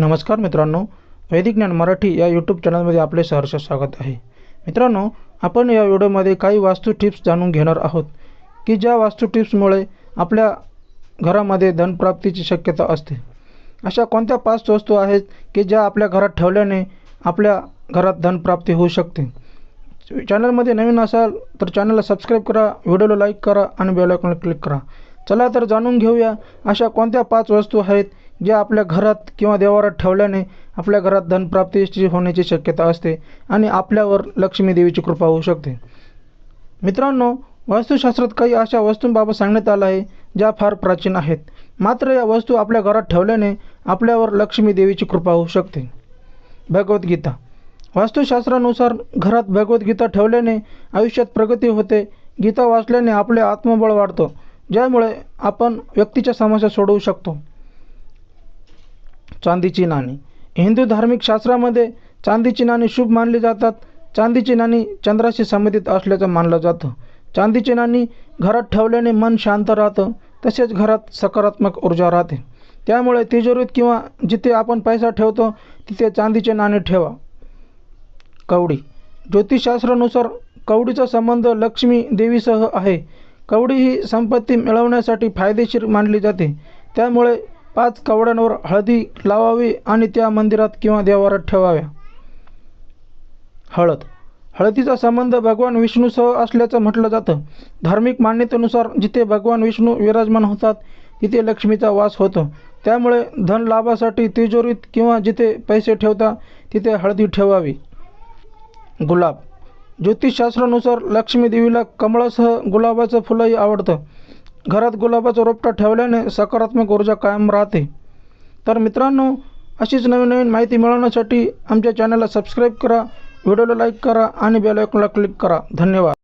नमस्कार मित्रांनो वैदिक ज्ञान मराठी या यूट्यूब चॅनलमध्ये आपले सहर्ष स्वागत आहे. मित्रांनो आपण या व्हिडिओमध्ये काही वास्तू टिप्स जाणून घेणार आहोत की ज्या वास्तू टिप्समुळे आपल्या घरामध्ये धनप्राप्तीची शक्यता असते. अशा कोणत्या पाच वस्तू आहेत की ज्या आपल्या घरात ठेवल्याने आपल्या घरात धनप्राप्ती होऊ शकते? चॅनलमध्ये नवीन असाल तर चॅनलला सबस्क्राईब करा व्हिडिओला लाईक करा आणि बेलायकॉनला क्लिक करा. चला तर जाणून घेऊया अशा कोणत्या पाच वस्तू आहेत ज्या आपल्या घरात किंवा देवारात ठेवल्याने आपल्या घरात धनप्राप्तीची होण्याची शक्यता असते आणि आपल्यावर लक्ष्मी देवीची कृपा होऊ शकते. मित्रांनो वास्तुशास्त्रात काही अशा वस्तूंबाबत सांगण्यात आलं आहे ज्या फार प्राचीन आहेत. मात्र या वस्तू आपल्या घरात ठेवल्याने आपल्यावर लक्ष्मी देवीची कृपा होऊ शकते. भगवद्गीता. वास्तुशास्त्रानुसार घरात भगवद्गीता ठेवल्याने आयुष्यात प्रगती होते. गीता वाचल्याने आपले आत्मबळ वाढतं ज्यामुळे आपण व्यक्तीच्या समस्या सोडवू शकतो. चांदीची नाणी. हिंदू धार्मिक शास्त्रामध्ये चांदीची नाणी शुभ मानली जातात. चांदीची नाणी चंद्राशी संबंधित असल्याचं मानलं जातं. चांदीची नाणी घरात ठेवल्याने मन शांत राहतं तसेच घरात सकारात्मक ऊर्जा राहते. त्यामुळे तिजोरीत किंवा जिथे आपण पैसा ठेवतो तिथे चांदीचे नाणे ठेवा. कवडी. ज्योतिषशास्त्रानुसार कवडीचा संबंध लक्ष्मी देवीसह आहे. कवडी ही संपत्ती मिळवण्यासाठी फायदेशीर मानली जाते. त्यामुळे पाच कवड्यांवर हळदी लावावी आणि त्या मंदिरात किंवा देवारात ठेवाव्या. हळद. हळदीचा संबंध भगवान विष्णूसह असल्याचं म्हटलं जातं. धार्मिक मान्यतेनुसार जिथे भगवान विष्णू विराजमान होतात तिथे लक्ष्मीचा वास होतो. त्यामुळे धन लाभासाठी तिजोरीत किंवा जिथे पैसे ठेवता तिथे हळदी ठेवावी. गुलाब. ज्योतिषशास्त्रानुसार लक्ष्मीदेवीला कमळासह गुलाबाचं फुलंही आवडतं. घरात गुलाबाचं रोपटा ठेवल्याने सकारात्मक ऊर्जा कायम राहते. तर मित्रांनो अशीच नवीन नवीन माहिती मिळवण्यासाठी आमच्या चॅनलला सबस्क्राईब करा व्हिडिओला लाईक करा आणि बेल आयकॉनला क्लिक करा. धन्यवाद.